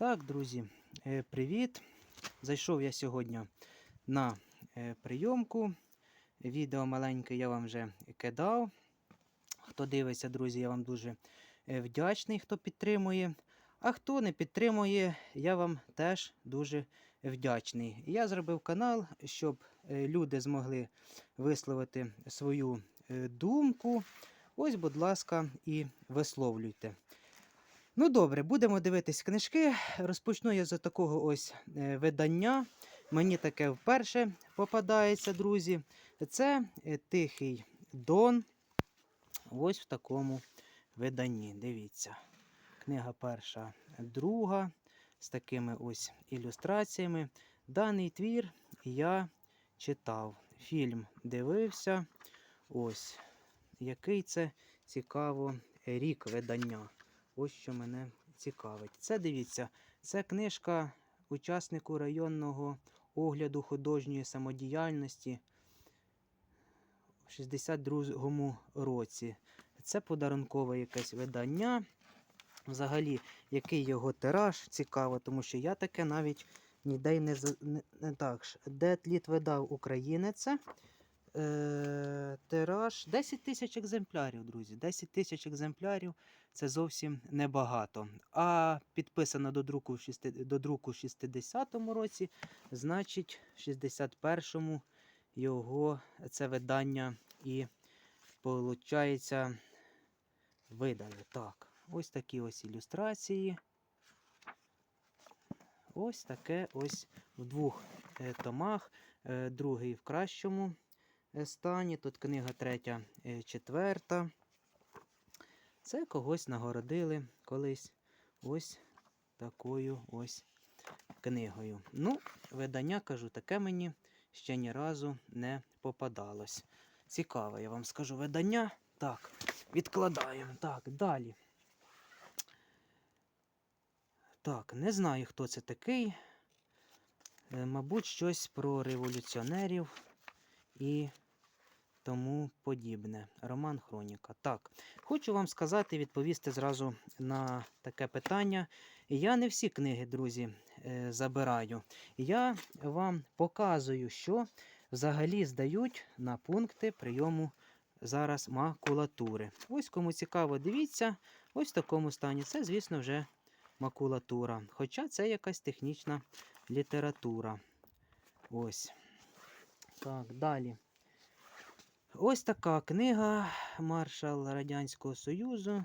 Так, друзі, е, привіт! Зайшов я сьогодні на е, прийомку. Відео маленьке я вам вже кидав. Хто дивиться, друзі, я вам дуже е, вдячний, хто підтримує. А хто не підтримує, я вам теж дуже вдячний. Я зробив канал, щоб люди змогли висловити свою думку. Ось, будь ласка, і висловлюйте. Ну, добре, будемо дивитись книжки. Розпочну я з такого ось е, видання. Мені таке вперше попадається, друзі. Це е, Тихий Дон. Ось в такому виданні. Дивіться. Книга перша, друга, з такими ось ілюстраціями. Даний твір я читав. Фільм дивився. Ось. Який це цікаво рік видання. Ось що мене цікавить. Це дивіться, це книжка учаснику районного огляду художньої самодіяльності в 62-му році. Це подарункове якесь видання. Взагалі, який його тираж цікаво, тому що я таке навіть ніде не, не, не так. ж. Де тліт видав українець. Е, тираж 10 тисяч екземплярів, друзі. 10 тисяч екземплярів це зовсім небагато. А підписано до друку в шести- до друку в 60-му році, значить, в 61-му його це видання і виходить, видали. Так, ось такі ось ілюстрації. Ось таке ось в двох е, томах, е, другий в кращому стані. Тут книга третя, е, четверта. Це когось нагородили колись ось такою ось книгою. Ну, видання, кажу, таке мені ще ні разу не попадалось. Цікаве, я вам скажу видання. Так, відкладаємо. Так, далі. Так, не знаю, хто це такий. Е, Мабуть, щось про революціонерів і тому подібне. Роман Хроніка. Так, хочу вам сказати, відповісти зразу на таке питання. Я не всі книги, друзі, е, забираю. Я вам показую, що взагалі здають на пункти прийому зараз макулатури. Ось кому цікаво, дивіться, ось в такому стані. Це, звісно, вже макулатура. Хоча це якась технічна література. Ось. Так, далі. Ось така книга Маршал Радянського Союзу.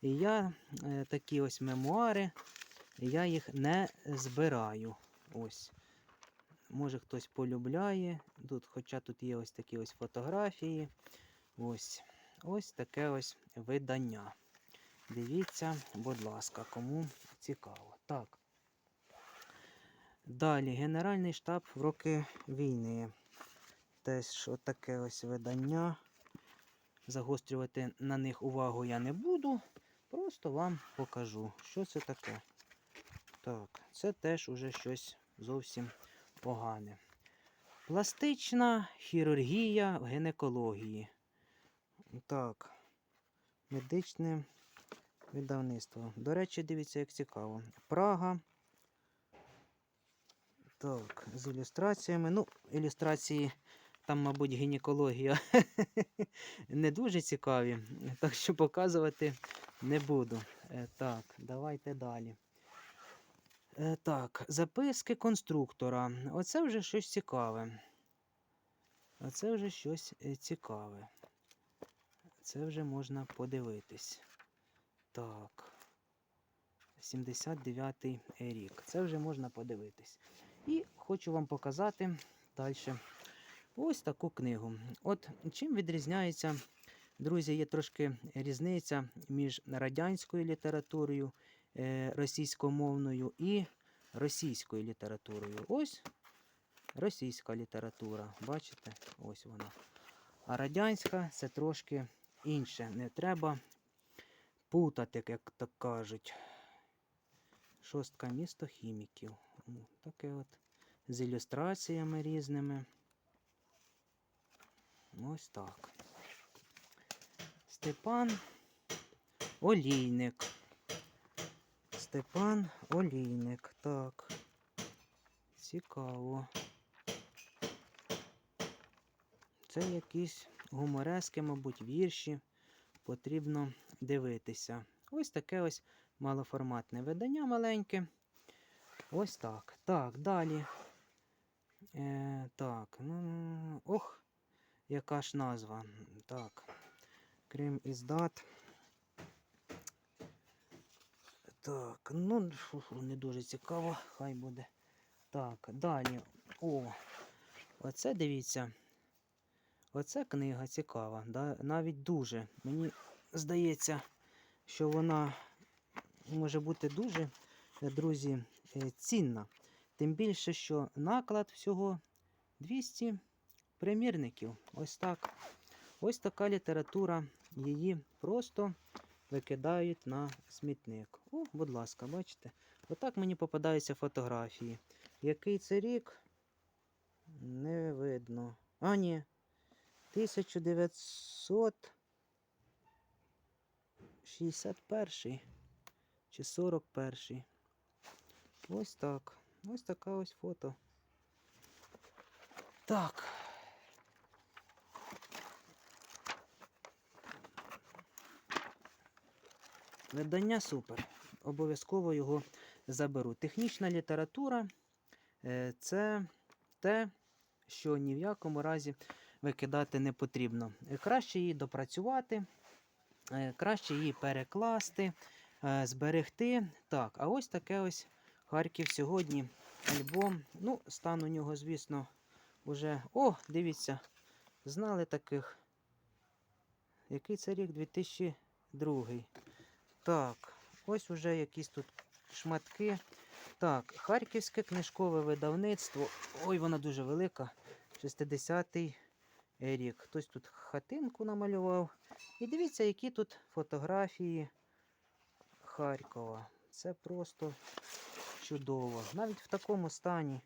І я е, такі ось мемуари, я їх не збираю. Ось. Може хтось полюбляє. Тут, хоча тут є ось такі ось фотографії. Ось. Ось таке ось видання. Дивіться, будь ласка, кому цікаво. Так. Далі, Генеральний штаб в роки війни. Теж отаке ось видання. Загострювати на них увагу я не буду. Просто вам покажу, що це таке. Так, це теж уже щось зовсім погане. Пластична хірургія в гінекології. Так, медичне видавництво. До речі, дивіться, як цікаво. Прага. Так, з ілюстраціями. Ну, ілюстрації, там, мабуть, гінекологія не дуже цікаві, так що показувати не буду. Е, Так, давайте далі. Е, Так, записки конструктора. Оце вже щось цікаве. Оце вже щось е, цікаве. Це вже можна подивитись. Так. 79-й рік. Це вже можна подивитись. І хочу вам показати далі ось таку книгу. От чим відрізняється, друзі, є трошки різниця між радянською літературою, е, російськомовною і російською літературою. Ось російська література. Бачите? Ось вона. А радянська це трошки інше. Не треба путати, як так кажуть. Шостка місто хіміків. Таке от з ілюстраціями різними. Ось так. Степан Олійник. Степан Олійник. Так. Цікаво. Це якісь гуморески, мабуть, вірші. Потрібно дивитися. Ось таке ось малоформатне видання маленьке. Ось так. Так, далі. Е, так, ну, ох, яка ж назва. Так. Крим іздат. Так, ну, не дуже цікаво, хай буде. Так, далі. О, оце дивіться. Оце книга цікава, да? навіть дуже. Мені здається, що вона може бути дуже, е, друзі, е, цінна. Тим більше, що наклад всього 200 примірників. Ось так. Ось така література. Її просто викидають на смітник. О, будь ласка, бачите? Отак мені попадаються фотографії. Який це рік? Не видно. А, ні. 1961 чи 41. Ось так. Ось така ось фото. Так. Видання супер. Обов'язково його заберу. Технічна література е, це те, що ні в якому разі викидати не потрібно. Е, Краще її допрацювати, е, краще її перекласти, зберегти. Так, а ось таке ось Харків сьогодні. Альбом. Ну, стан у нього, звісно, уже. О, дивіться, знали таких. Який це рік? 2002. Так, ось уже якісь тут шматки. Так, Харківське книжкове видавництво. Ой, вона дуже велика. 60-й рік. Хтось тут хатинку намалював. І дивіться, які тут фотографії Харкова. Це просто чудово. Навіть в такому стані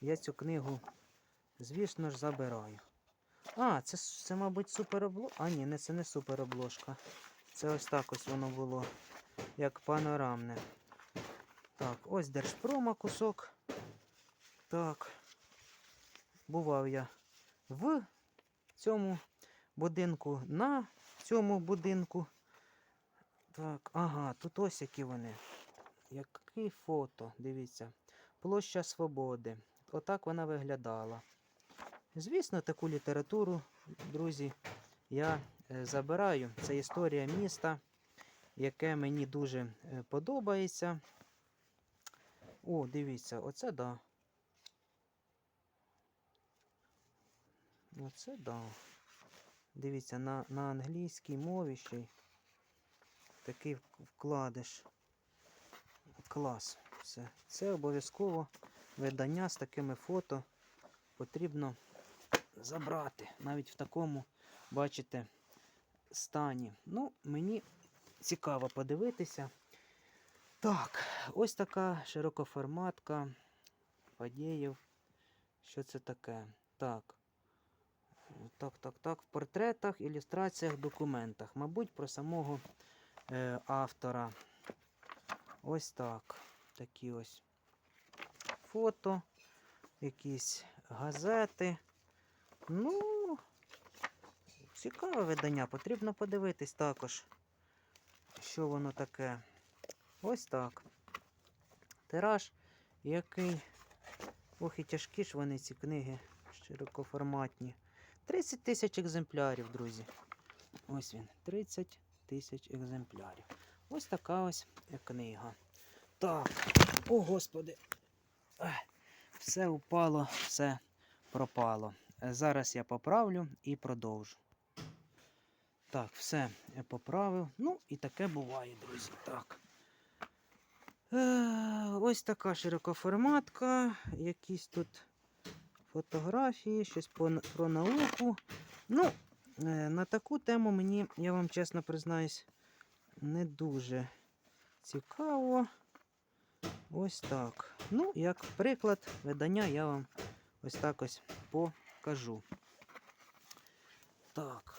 я цю книгу, звісно ж, забираю. А, це, це мабуть, суперобло... А, ні, це не суперобложка. Це ось так ось воно було, як панорамне. Так, ось Держпрома кусок. Так. Бував я в цьому будинку, на цьому будинку. Так, ага, тут ось які вони. Яке фото, дивіться. Площа Свободи. Отак вона виглядала. Звісно, таку літературу, друзі, я забираю. Це історія міста, яке мені дуже е, подобається. О, дивіться, оце да. Оце да. Дивіться, на, на англійській мові ще й такий вк- вкладиш. Клас. Все. Це обов'язково видання з такими фото потрібно забрати. Навіть в такому, бачите, стані. Ну, мені цікаво подивитися. Так, ось така широкоформатка. Фадєєв. Що це таке? Так. Так, так, так. В портретах, ілюстраціях, документах. Мабуть, про самого е, автора. Ось так. Такі ось фото, якісь газети. Ну, цікаве видання. Потрібно подивитись також, що воно таке. Ось так. Тираж, який. Ох, і тяжкі ж вони ці книги широкоформатні. 30 тисяч екземплярів, друзі. Ось він. 30 тисяч екземплярів. Ось така ось книга. Так, о господи. Все упало, все пропало. Зараз я поправлю і продовжу. Так, все я поправив. Ну, і таке буває, друзі. Так. Е, ось така широкоформатка. Якісь тут фотографії, щось по, про науку. Ну, е, на таку тему мені, я вам чесно признаюсь, не дуже цікаво. Ось так. Ну, як приклад видання я вам ось так ось покажу. Так.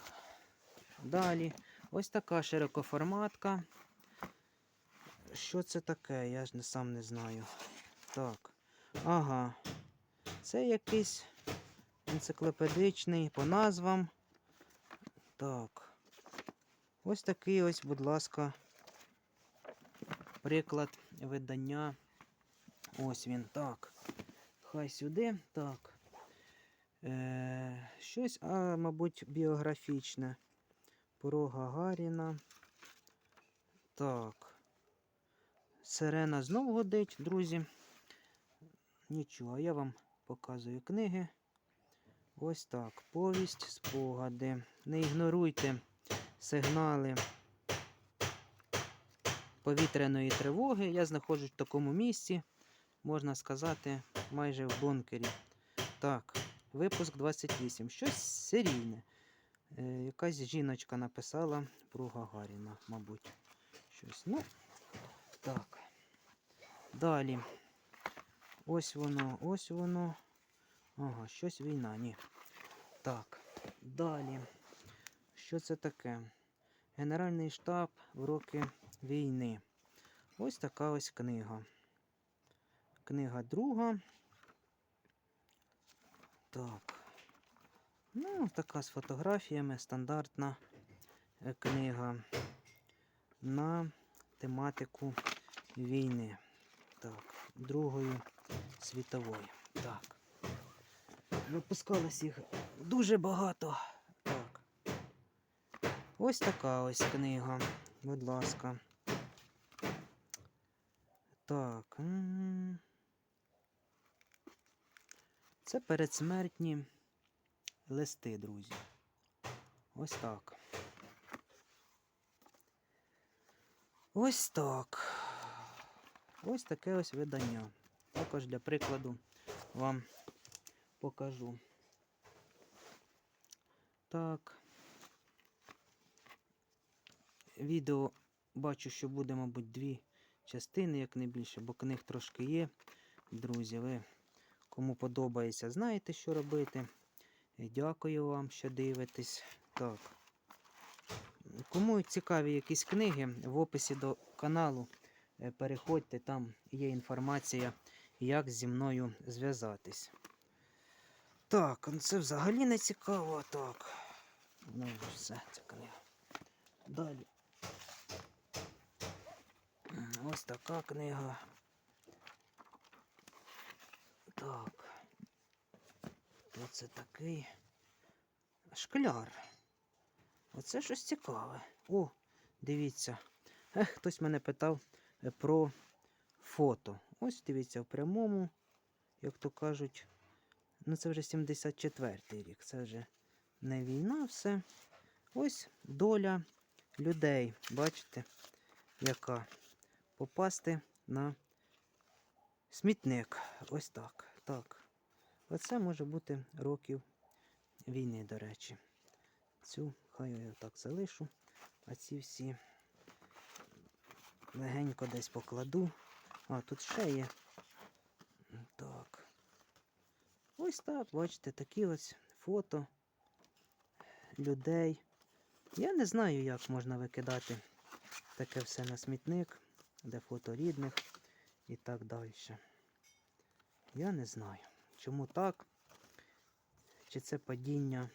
Далі. Ось така широкоформатка. що це таке? Я ж не сам не знаю. Так. Ага. Це якийсь енциклопедичний по назвам. Так. Ось такий ось, будь ласка, приклад видання. Ось він. Так. Хай сюди. Так. Е, щось, а, мабуть, біографічне. Про Гагаріна. Так. Сирена знов годить, друзі. Нічого, я вам показую книги. Ось так. Повість, спогади. Не ігноруйте сигнали повітряної тривоги. Я знаходжусь в такому місці, можна сказати, майже в бункері. Так, випуск 28. Щось серійне. Е, якась жіночка написала про Гагаріна, мабуть. Щось. Ну, так. Далі. Ось воно, ось воно. Ага, щось війна, ні. Так. Далі. Що це таке? Генеральний штаб в роки війни. Ось така ось книга. Книга друга. Так. Ну, така з фотографіями, стандартна е, книга на тематику війни. Так, Другої світової. Так. Випускалось їх дуже багато. Так. Ось така ось книга. Будь ласка. Так. Це передсмертні листи, друзі. Ось так. Ось так. Ось таке ось видання. Також для прикладу вам покажу. Так. Відео бачу, що буде, мабуть, дві частини, як не більше, бо книг трошки є. Друзі, ви кому подобається, знаєте, що робити. Дякую вам, що дивитесь. Так. Кому цікаві якісь книги, в описі до каналу е, переходьте, там є інформація, як зі мною зв'язатись. Так, ну це взагалі не цікаво. Так. Ну, все, це книга. Далі. Ось така книга. Так. Хто це такий? Шкляр. Оце щось цікаве. О, дивіться. Ех, хтось мене питав е, про фото. Ось дивіться, в прямому, як то кажуть, ну це вже 74-й рік. Це вже не війна, все. Ось доля людей. Бачите, яка попасти на смітник. Ось так. Так. Оце може бути років війни, до речі. Цю хай я так залишу, а ці всі легенько десь покладу. А, тут ще є. Так. Ось так, бачите, такі ось фото людей. Я не знаю, як можна викидати таке все на смітник, де фото рідних і так далі. Я не знаю, чому так. Чи це падіння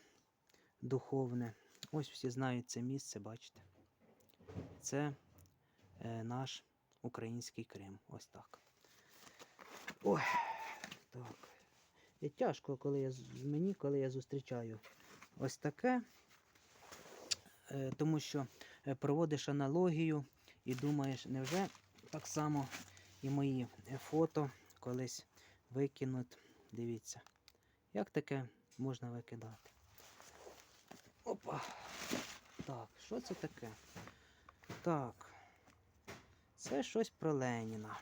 духовне. Ось всі знають це місце, бачите. Це е, наш український Крим. Ось так. Ой, так. І тяжко, коли я мені, коли я зустрічаю ось таке. Е, тому що е, проводиш аналогію і думаєш, невже так само і мої е, фото колись викинуть. Дивіться, як таке можна викидати. Опа. Так, що це таке? Так. Це щось про Леніна.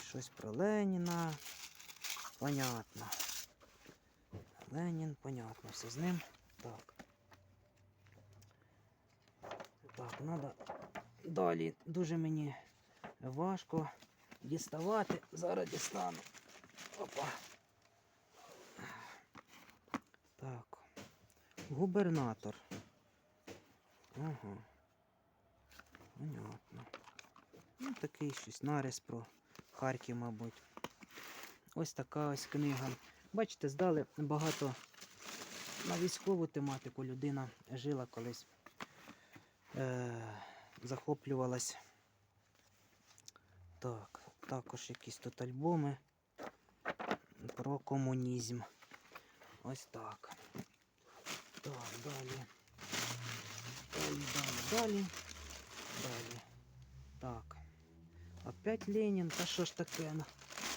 Щось про Леніна. Понятно. Ленін, понятно, все з ним. Так. Так, треба далі дуже мені важко діставати. Зараз дістану. Опа. Так. Губернатор. Ага. Понятно. Ну, такий щось нарис про Харків, мабуть. Ось така ось книга. Бачите, здали багато на військову тематику. Людина жила колись, е- захоплювалась. Так, також якісь тут альбоми про комунізм. Ось так. Так, далі. Далі, далі, далі. Далі. Так. Опять Ленін. Та що ж таке?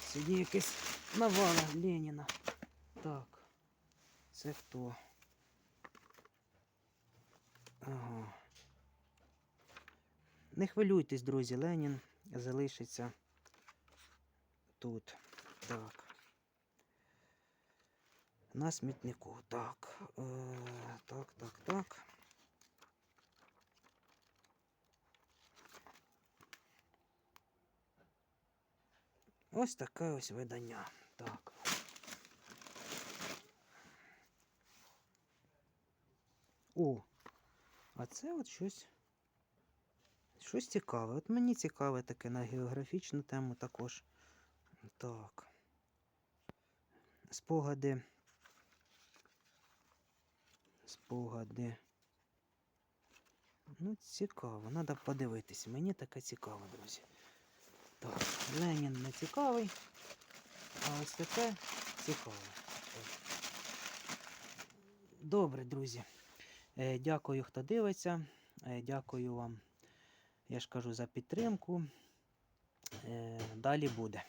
Сьогодні якесь навала Леніна. Так. Це хто? Ага. Не хвилюйтесь, друзі, Ленін залишиться тут. Так. На смітнику. Так. Е, так, так, так. Ось таке ось видання. Так. О, а це от щось. Щось цікаве. От мені цікаве таке на географічну тему також. Так. Спогади. Спогади. Ну, цікаво, треба подивитись. Мені таке цікаво, друзі. Так, Ленін не цікавий, а ось таке цікаве. Добре, друзі. Е, Дякую, хто дивиться. Е, Дякую вам, я ж кажу, за підтримку. Е, Далі буде.